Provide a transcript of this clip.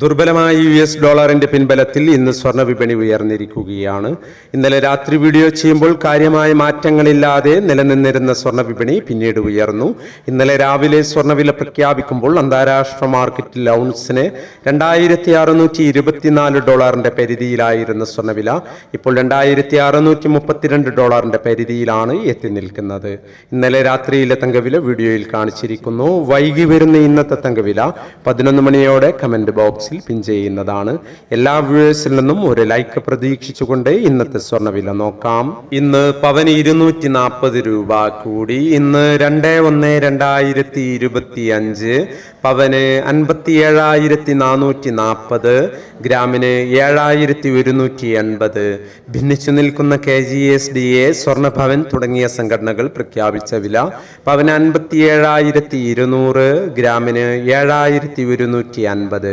ദുർബലമായ U S ഡോളറിന്റെ പിൻബലത്തിൽ ഇന്ന് സ്വർണ വിപണി ഉയർന്നിരിക്കുകയാണ്. ഇന്നലെ രാത്രി വീഡിയോ ചെയ്യുമ്പോൾ കാര്യമായ മാറ്റങ്ങളില്ലാതെ നിലനിന്നിരുന്ന സ്വർണ വിപണി പിന്നീട് ഉയർന്നു. ഇന്നലെ രാവിലെ സ്വർണവില പ്രഖ്യാപിക്കുമ്പോൾ അന്താരാഷ്ട്ര മാർക്കറ്റിൽ ഔൺസിന് രണ്ടായിരത്തി അറുന്നൂറ്റി ഇരുപത്തിനാല് ഡോളറിന്റെ പരിധിയിലായിരുന്ന സ്വർണവില ഇപ്പോൾ രണ്ടായിരത്തി അറുന്നൂറ്റി മുപ്പത്തിരണ്ട് ഡോളറിന്റെ പരിധിയിലാണ് എത്തി നിൽക്കുന്നത്. ഇന്നലെ രാത്രിയിലെ തങ്കവില വീഡിയോയിൽ കാണിച്ചിരിക്കുന്നു. വൈകി വരുന്ന ഇന്നത്തെ തങ്കവില പതിനൊന്ന് മണിയോടെ കമന്റ് ബോക്സിൽ പിൻ ചെയ്യുന്നതാണ്. എല്ലാ വ്യൂവേഴ്സിൽ നിന്നും ഒരു ലൈക്ക് പ്രതീക്ഷിച്ചുകൊണ്ട് ഇന്നത്തെ സ്വർണവില നോക്കാം. ഇന്ന് പവന് ഇരുന്നൂറ്റി നാൽപ്പത് രൂപ കൂടി. ഇന്ന് രണ്ട് ഒന്ന് രണ്ടായിരത്തി ഇരുപത്തി അഞ്ച് പവന് അൻപത്തി ഏഴായിരത്തി നാനൂറ്റി നാൽപ്പത് ഗ്രാമിന് ഏഴായിരത്തി ഒരുന്നൂറ്റി എൺപത് ഭിന്നിച്ചു നിൽക്കുന്ന K G S D A Swarnabhavan തുടങ്ങിയ സംഘടനകൾ പ്രഖ്യാപിച്ച വില പവന് അൻപത്തി ഏഴായിരത്തി ഇരുന്നൂറ് ഗ്രാമിന് ഏഴായിരത്തി ഒരുന്നൂറ്റി അൻപത്